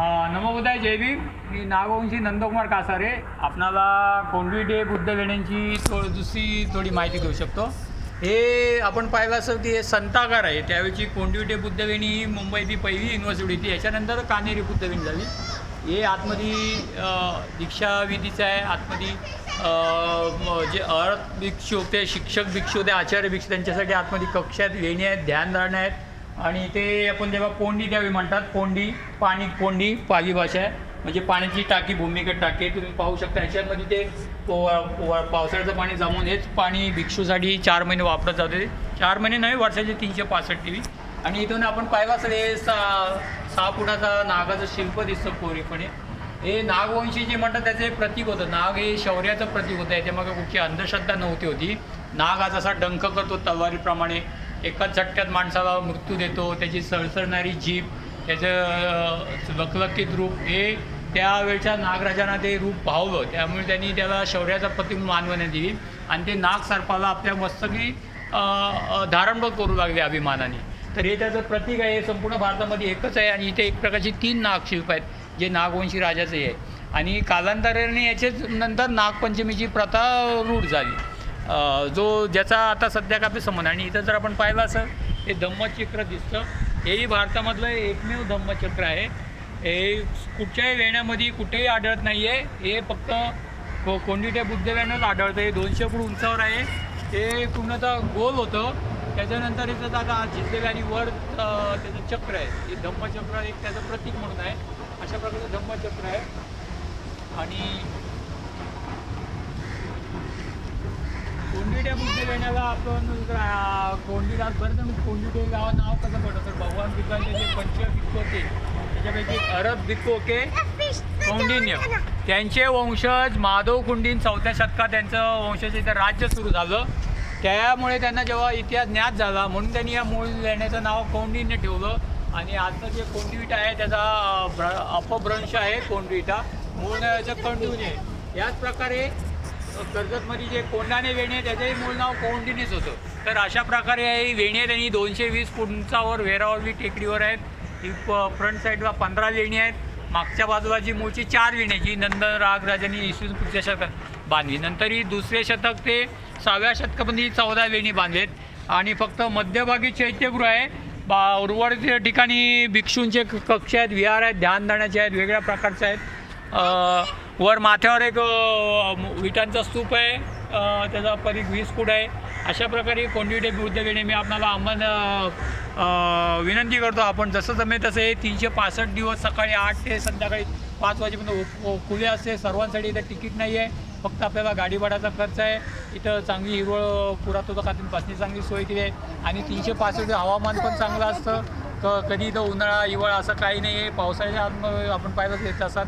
नमोबुद्धाय जयवीर मी नागवंशी नंदकुमार कासारे. आपणाला कोंडविडे बुद्ध लेण्यांची थो दुसरी थोडी माहिती देऊ शकतो. हे आपण पाहिलं असं की हे संतागार आहे. त्यावेळची डे बुद्धवेणी ही मुंबईची पहिली युनिव्हर्सिटी होती. याच्यानंतर कानेरी बुद्धवेणी झाली. हे आतमध्ये दीक्षाविधीचं आहे. आतमध्ये जे अर्थ भिक्षू होते शिक्षक भिक्षू होते आचार्य भिक्षू त्यांच्यासाठी आतमध्ये कक्षात आहेत लेणी आहेत ध्यानधारणा आहेत. आणि ते आपण जेव्हा पोंडी द्यावी म्हणतात पोंडी पाणी पोंडी पाली भाषा आहे. म्हणजे पाण्याची टाकी भूमिगत टाकी तुम्ही पाहू शकता ह्याच्यामध्ये ते पावसाळ्याचं पाणी जमून हेच पाणी भिक्षूसाठी चार महिने वापरत जाते. चार महिने नाही वर्षाचे तीनशे पासष्ट टी व्ही आणि इथून आपण पाहिलं असेल हे सहा सहा फुटाचा नागाचं शिल्प दिसतं कोरीपणे. हे नागवंशी जे म्हणतात त्याचं हे प्रतीक होतं. नाग हे शौर्याचं प्रतीक होतं. याच्यामागे कुठची अंधश्रद्धा नव्हती होती. नाग आज जसा डंक करतो तलवारीप्रमाणे एकाच झटक्यात माणसाला मृत्यू देतो त्याची सळसळणारी जीभ त्याचं लखलखीत रूप हे त्यावेळच्या नागराजांना ते रूप भावलं. त्यामुळे त्यांनी त्याला शौर्याचा प्रतीक म्हणून मानवण्यात दिली. आणि ते नाग सर्पाला आपल्या मस्तकी अ, करू लागले अभिमानाने. तर हे त्याचं प्रतीक आहे हे संपूर्ण भारतामध्ये एकच आहे. आणि इथे एक प्रकारची तीन नागशिल्प आहेत जे नागवंशी राजाचे आहे. आणि कालांतराने याचेच नंतर नागपंचमीची प्रथा रूढ झाली. जो ज्याचा आता सध्या का संबंध आहे. आणि इथं जर आपण पाहिलं असं हे धम्मचक्र दिसतं. हेही भारतामधलं एकमेव धम्मचक्र आहे. हे कुठच्याही लेण्यामध्ये कुठेही आढळत नाही आहे हे फक्त को कोंडिटे बुद्ध आढळतं. हे दोनशे फूट उंचावर आहे. हे पूर्णतः गोल होतं. त्याच्यानंतर इथं जागा जिंकलेलं आणि वर त्याचं चक्र आहे. हे धम्मचक्र एक त्याचं प्रतीक म्हणून आहे. अशा प्रकारचं धम्मचक्र आहे. आणि कोंडिड्या बुद्ध देण्याला आपण कोंडी रात बरं तर कोंडिडे गावात नाव कसं पडतं? तर भगवान बुद्धांचे जे पंच भिक्खू त्याच्यापैकी अरब भिक्खू कौंडिन्य. त्यांचे वंशज माधव कुंडीन चौथ्या शतकात त्यांचं वंशज इथं राज्य सुरू झालं. त्यामुळे त्यांना जेव्हा इतिहास ज्ञात झाला म्हणून त्यांनी या मूळ लेण्याचं नाव कौंडिन्य ठेवलं. आणि आजचं जे कोंडीविटा आहे त्याचा भ्र अपभ्रंश आहे कोंडविटा. मूळ नावाचं आहे. याच प्रकारे कर्जतमध्ये जे कोंडाने वेणी आहे त्याचंही मूळ नाव कोंडिनीच होतं. तर अशा प्रकारे ही वेणी त्यांनी दोनशे वीस फुटावर वेरावली टेकडीवर आहेत. ही प फ्रंट साईडला पंधरा लेणी आहेत. मागच्या बाजूला जी मूळची चार लेणी जी नंदन राजराजांनी इसवी पुढच्या शतकात बांधली. नंतर ही दुसरे शतक ते सहाव्या शतकामध्ये चौदा लेणी बांधलेत. आणि फक्त मध्यभागी चैत्यगृह आहे. बा उर्वरित ठिकाणी भिक्षूंचे क- कक्ष आहेत विहार आहेत ध्यानधाण्याचे आहेत वेगळ्या प्रकारचे आहेत. वर माथ्यावर एक विटांचा स्तूप आहे त्याचा परी वीस फूट आहे. अशा प्रकारे कोंडिवडे बुद्ध घेणे मी आपणाला आम्हाला विनंती करतो आपण जसं जमेल तसं हे तीनशे पासष्ट दिवस सकाळी आठ ते संध्याकाळी पाच वाजेपर्यंत खुले असते. सर्वांसाठी इथं तिकीट नाही आहे. फक्त आपल्याला गाडी भाड्याचा खर्च आहे. इथं चांगली हिरवळ पुरातत्व खात्याने बसणी चांगली सोय केली आहे. आणि तीनशे पासष्ट हवामान पण चांगलं असतं. क कधी इथं उन्हाळा हिवाळा असं काही नाही आहे. पावसाळ्याच्या आत आपण पाहिलं येत असतात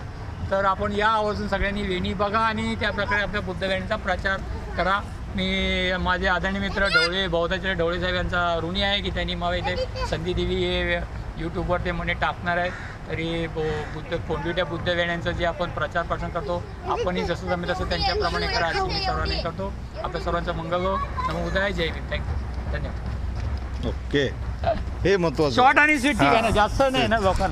तर आपण या आवर्जून सगळ्यांनी लेणी बघा आणि त्या प्रकारे आपल्या बुद्ध लेणीचा प्रचार करा. मी माझे आदरणीय मित्र ढवळे बौद्धाचे ढवळे साहेब यांचा ऋणी आहे की त्यांनी मला इथे संधी दिली हे यूट्यूबवर ते म्हणे टाकणार आहे. तरी बो बुद्ध कोंडिट्या बुद्ध लेण्यांचं जे आपण प्रचार प्रसार करतो आपणही जसं जमेल तसं त्यांच्याप्रमाणे करा अशी मी सर्वांनी करतो. आपल्या सर्वांचं मंगल हो. नमो उदय जय भीम थँक्यू धन्यवाद. ओके हे महत्वाचं शॉर्ट आणि स्वीट ठीक आहे ना? जास्त नाही ना लोकांना?